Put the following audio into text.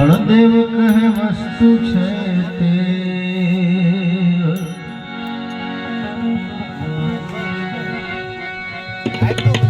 બળદેવ કહે વસ્તુ છે તે. સેવામાં